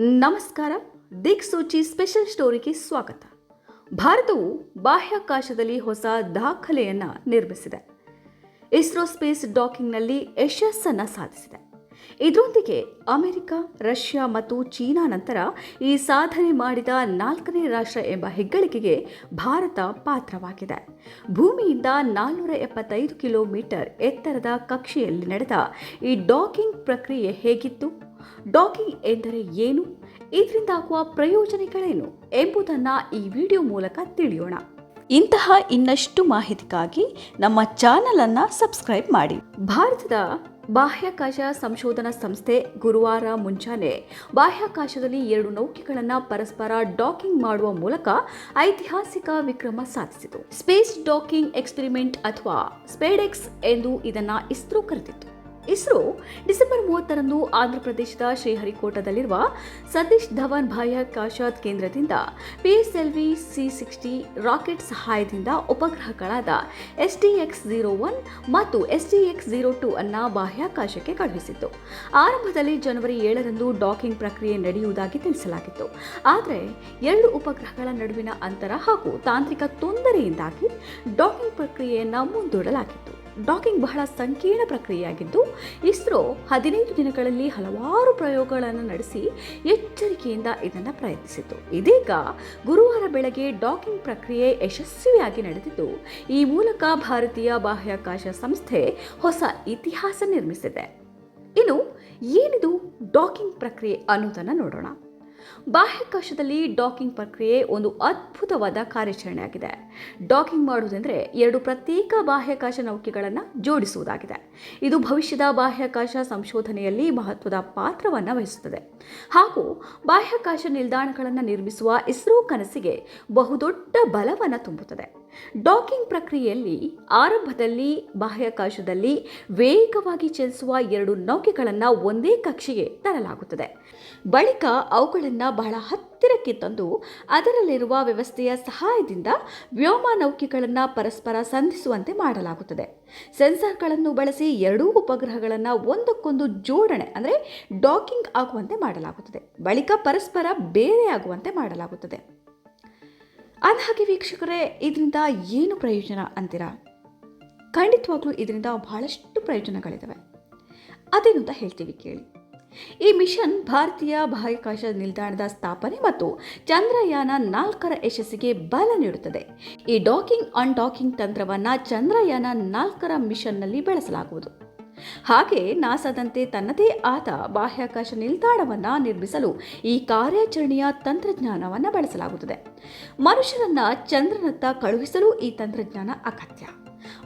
ನಮಸ್ಕಾರ ದಿಕ್ಸೂಚಿ ಸ್ಪೆಷಲ್ ಸ್ಟೋರಿಗೆ ಸ್ವಾಗತ. ಭಾರತವು ಬಾಹ್ಯಾಕಾಶದಲ್ಲಿ ಹೊಸ ದಾಖಲೆಯನ್ನು ನಿರ್ಮಿಸಿದೆ. ಇಸ್ರೋ ಸ್ಪೇಸ್ ಡಾಕಿಂಗ್ನಲ್ಲಿ ಯಶಸ್ಸನ್ನು ಸಾಧಿಸಿದೆ. ಇದರೊಂದಿಗೆ ಅಮೆರಿಕ, ರಷ್ಯಾ ಮತ್ತು ಚೀನಾ ನಂತರ ಈ ಸಾಧನೆ ಮಾಡಿದ ನಾಲ್ಕನೇ ರಾಷ್ಟ್ರ ಎಂಬ ಹೆಗ್ಗಳಿಕೆಗೆ ಭಾರತ ಪಾತ್ರವಾಗಿದೆ. ಭೂಮಿಯಿಂದ ನಾನ್ನೂರ ಎಪ್ಪತ್ತೈದು ಕಿಲೋಮೀಟರ್ ಎತ್ತರದ ಕಕ್ಷೆಯಲ್ಲಿ ನಡೆದ ಈ ಡಾಕಿಂಗ್ ಪ್ರಕ್ರಿಯೆ ಹೇಗಿತ್ತು? ಡಾಕಿಂಗ್ ಎಂದರೆ ಏನು? ಇದರಿಂದಾಗುವ ಪ್ರಯೋಜನಗಳೇನು ಎಂಬುದನ್ನು ಈ ವಿಡಿಯೋ ಮೂಲಕ ತಿಳಿಯೋಣ. ಇಂತಹ ಇನ್ನಷ್ಟು ಮಾಹಿತಿಗಾಗಿ ನಮ್ಮ ಚಾನಲನ್ನು ಸಬ್ಸ್ಕ್ರೈಬ್ ಮಾಡಿ. ಭಾರತದ ಬಾಹ್ಯಾಕಾಶ ಸಂಶೋಧನಾ ಸಂಸ್ಥೆ ಗುರುವಾರ ಮುಂಜಾನೆ ಬಾಹ್ಯಾಕಾಶದಲ್ಲಿ ಎರಡು ನೌಕೆಗಳನ್ನು ಪರಸ್ಪರ ಡಾಕಿಂಗ್ ಮಾಡುವ ಮೂಲಕ ಐತಿಹಾಸಿಕ ವಿಕ್ರಮ ಸಾಧಿಸಿತು. ಸ್ಪೇಸ್ ಡಾಕಿಂಗ್ ಎಕ್ಸ್ಪೆರಿಮೆಂಟ್ ಅಥವಾ ಸ್ಪೇಡೆಕ್ಸ್ ಎಂದು ಇದನ್ನು ಇಸ್ರೋ ಕರೆದಿತ್ತು. ಇಸ್ರೋ ಡಿಸೆಂಬರ್ ಮೂವತ್ತರಂದು ಆಂಧ್ರಪ್ರದೇಶದ ಶ್ರೀಹರಿಕೋಟದಲ್ಲಿರುವ ಸತೀಶ್ ಧವನ್ ಬಾಹ್ಯಾಕಾಶಾತ್ ಕೇಂದ್ರದಿಂದ ಪಿಎಸ್ಎಲ್ವಿ ಸಿ ಸಿಕ್ಸ್ಟಿ ರಾಕೆಟ್ ಸಹಾಯದಿಂದ ಉಪಗ್ರಹಗಳಾದ S D X zero one ಮತ್ತು S D X zero two ಅನ್ನು ಬಾಹ್ಯಾಕಾಶಕ್ಕೆ ಕಳುಹಿಸಿತ್ತು. ಆರಂಭದಲ್ಲಿ ಜನವರಿ ಏಳರಂದು ಡಾಕಿಂಗ್ ಪ್ರಕ್ರಿಯೆ ನಡೆಯುವುದಾಗಿ ತಿಳಿಸಲಾಗಿತ್ತು. ಆದರೆ ಎರಡು ಉಪಗ್ರಹಗಳ ನಡುವಿನ ಅಂತರ ಹಾಗೂ ತಾಂತ್ರಿಕ ತೊಂದರೆಯಿಂದಾಗಿ ಡಾಕಿಂಗ್ ಪ್ರಕ್ರಿಯೆಯನ್ನು ಮುಂದೂಡಲಾಗಿತ್ತು. ಡಾಕಿಂಗ್ ಬಹಳ ಸಂಕೀರ್ಣ ಪ್ರಕ್ರಿಯೆಯಾಗಿದ್ದು, ಇಸ್ರೋ ಹದಿನೈದು ದಿನಗಳಲ್ಲಿ ಹಲವಾರು ಪ್ರಯೋಗಗಳನ್ನು ನಡೆಸಿ ಎಚ್ಚರಿಕೆಯಿಂದ ಇದನ್ನು ಪ್ರಯತ್ನಿಸಿತು ಇದೀಗ ಗುರುವಾರ ಬೆಳಗ್ಗೆ ಡಾಕಿಂಗ್ ಪ್ರಕ್ರಿಯೆ ಯಶಸ್ವಿಯಾಗಿ ನಡೆದಿದ್ದು, ಈ ಮೂಲಕ ಭಾರತೀಯ ಬಾಹ್ಯಾಕಾಶ ಸಂಸ್ಥೆ ಹೊಸ ಇತಿಹಾಸ ನಿರ್ಮಿಸಿದೆ. ಇನ್ನು ಏನಿದು ಡಾಕಿಂಗ್ ಪ್ರಕ್ರಿಯೆ ಅನ್ನೋದನ್ನು ನೋಡೋಣ. ಬಾಹ್ಯಾಕಾಶದಲ್ಲಿ ಡಾಕಿಂಗ್ ಪ್ರಕ್ರಿಯೆ ಒಂದು ಅದ್ಭುತವಾದ ಕಾರ್ಯಾಚರಣೆಯಾಗಿದೆ. ಡಾಕಿಂಗ್ ಮಾಡುವುದೆಂದರೆ ಎರಡು ಪ್ರತ್ಯೇಕ ಬಾಹ್ಯಾಕಾಶ ನೌಕೆಗಳನ್ನು ಜೋಡಿಸುವುದಾಗಿದೆ. ಇದು ಭವಿಷ್ಯದ ಬಾಹ್ಯಾಕಾಶ ಸಂಶೋಧನೆಯಲ್ಲಿ ಮಹತ್ವದ ಪಾತ್ರವನ್ನು ವಹಿಸುತ್ತದೆ. ಹಾಗೂ ಬಾಹ್ಯಾಕಾಶ ನಿಲ್ದಾಣಗಳನ್ನು ನಿರ್ಮಿಸುವ ಇಸ್ರೋ ಕನಸಿಗೆ ಬಹುದೊಡ್ಡ ಬಲವನ್ನು ತುಂಬುತ್ತದೆ. ಡಾಕಿಂಗ್ ಪ್ರಕ್ರಿಯೆಯಲ್ಲಿ ಆರಂಭದಲ್ಲಿ, ಬಾಹ್ಯಾಕಾಶದಲ್ಲಿ ವೇಗವಾಗಿ ಚಲಿಸುವ ಎರಡು ನೌಕೆಗಳನ್ನು ಒಂದೇ ಕಕ್ಷೆಗೆ ತರಲಾಗುತ್ತದೆ. ಬಳಿಕ ಅವುಗಳನ್ನು ಬಹಳ ಹತ್ತಿರಕ್ಕೆ ತಂದು ಅದರಲ್ಲಿರುವ ವ್ಯವಸ್ಥೆಯ ಸಹಾಯದಿಂದ ವ್ಯೋಮ ನೌಕೆಗಳನ್ನು ಪರಸ್ಪರ ಸಂಧಿಸುವಂತೆ ಮಾಡಲಾಗುತ್ತದೆ. ಸೆನ್ಸಾರ್ಗಳನ್ನು ಬಳಸಿ ಎರಡೂ ಉಪಗ್ರಹಗಳನ್ನು ಒಂದಕ್ಕೊಂದು ಜೋಡಣೆ, ಅಂದರೆ ಡಾಕಿಂಗ್ ಆಗುವಂತೆ ಮಾಡಲಾಗುತ್ತದೆ. ಬಳಿಕ ಪರಸ್ಪರ ಬೇರೆಯಾಗುವಂತೆ ಮಾಡಲಾಗುತ್ತದೆ. ಅಂದಹಾಗೆ ವೀಕ್ಷಕರೇ, ಇದರಿಂದ ಏನು ಪ್ರಯೋಜನ ಅಂತೀರಾ? ಖಂಡಿತವಾಗ್ಲೂ ಇದರಿಂದ ಬಹಳಷ್ಟು ಪ್ರಯೋಜನಗಳಿದ್ದಾವೆ ಅದೇನು ಅಂತ ಹೇಳ್ತೀವಿ ಕೇಳಿ. ಈ ಮಿಷನ್ ಭಾರತೀಯ ಬಾಹ್ಯಾಕಾಶ ನಿಲ್ದಾಣದ ಸ್ಥಾಪನೆ ಮತ್ತು ಚಂದ್ರಯಾನ ನಾಲ್ಕರ ಯಶಸ್ಸಿಗೆ ಬಲ ನೀಡುತ್ತದೆ. ಈ ಡಾಕಿಂಗ್, ಅನ್ಡಾಕಿಂಗ್ ತಂತ್ರವನ್ನು ಚಂದ್ರಯಾನ ನಾಲ್ಕರ ಮಿಷನ್ನಲ್ಲಿ ಬಳಸಲಾಗುವುದು. ಹಾಗೆ ನಾಸಾದಂತೆ ತನ್ನದೇ ಆದ ಬಾಹ್ಯಾಕಾಶ ನಿಲ್ದಾಣವನ್ನು ನಿರ್ಮಿಸಲು ಈ ಕಾರ್ಯಾಚರಣೆಯ ತಂತ್ರಜ್ಞಾನವನ್ನು ಬಳಸಲಾಗುತ್ತದೆ. ಮನುಷ್ಯರನ್ನ ಚಂದ್ರನತ್ತ ಕಳುಹಿಸಲು ಈ ತಂತ್ರಜ್ಞಾನ ಅಗತ್ಯ.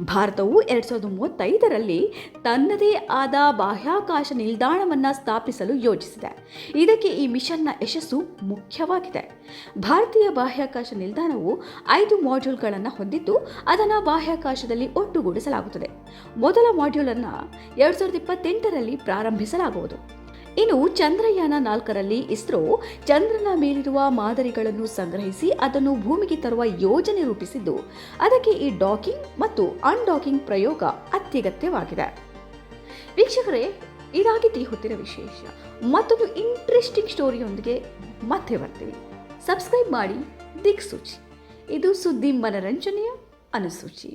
ಭಾರತವು ಎರಡು ಸಾವಿರದ ಮೂವತ್ತೈದರಲ್ಲಿ ತನ್ನದೇ ಆದ ಬಾಹ್ಯಾಕಾಶ ನಿಲ್ದಾಣವನ್ನು ಸ್ಥಾಪಿಸಲು ಯೋಜಿಸಿದೆ. ಇದಕ್ಕೆ ಈ ಮಿಷನ್ನ ಯಶಸ್ಸು ಮುಖ್ಯವಾಗಿದೆ. ಭಾರತೀಯ ಬಾಹ್ಯಾಕಾಶ ನಿಲ್ದಾಣವು ಐದು ಮಾಡ್ಯೂಲ್ಗಳನ್ನು ಹೊಂದಿದ್ದು, ಅದನ್ನು ಬಾಹ್ಯಾಕಾಶದಲ್ಲಿ ಒಟ್ಟುಗೂಡಿಸಲಾಗುತ್ತದೆ. ಮೊದಲ ಮಾಡ್ಯೂಲನ್ನು ಎರಡು ಸಾವಿರದ ಇಪ್ಪತ್ತೆಂಟರಲ್ಲಿ ಪ್ರಾರಂಭಿಸಲಾಗುವುದು. ಇನ್ನು ಚಂದ್ರಯಾನ ನಾಲ್ಕರಲ್ಲಿ ಇಸ್ರೋ ಚಂದ್ರನ ಮೇಲಿರುವ ಮಾದರಿಗಳನ್ನು ಸಂಗ್ರಹಿಸಿ ಅದನ್ನು ಭೂಮಿಗೆ ತರುವ ಯೋಜನೆ ರೂಪಿಸಿದ್ದು, ಅದಕ್ಕೆ ಈ ಡಾಕಿಂಗ್ ಮತ್ತು ಅನ್ಡಾಕಿಂಗ್ ಪ್ರಯೋಗ ಅತ್ಯಗತ್ಯವಾಗಿದೆ. ವೀಕ್ಷಕರೇ ಇದಾಗಿತ್ತು ಈ ಹೊತ್ತಿನ ವಿಶೇಷ, ಮತ್ತೊಂದು ಇಂಟ್ರೆಸ್ಟಿಂಗ್ ಸ್ಟೋರಿಯೊಂದಿಗೆ ಮತ್ತೆ ಬರ್ತೀವಿ. ಸಬ್ಸ್ಕ್ರೈಬ್ ಮಾಡಿ ದಿಕ್ಸೂಚಿ. ಇದು ಸುದ್ದಿ ಮನರಂಜನೆಯ ಅನುಸೂಚಿ.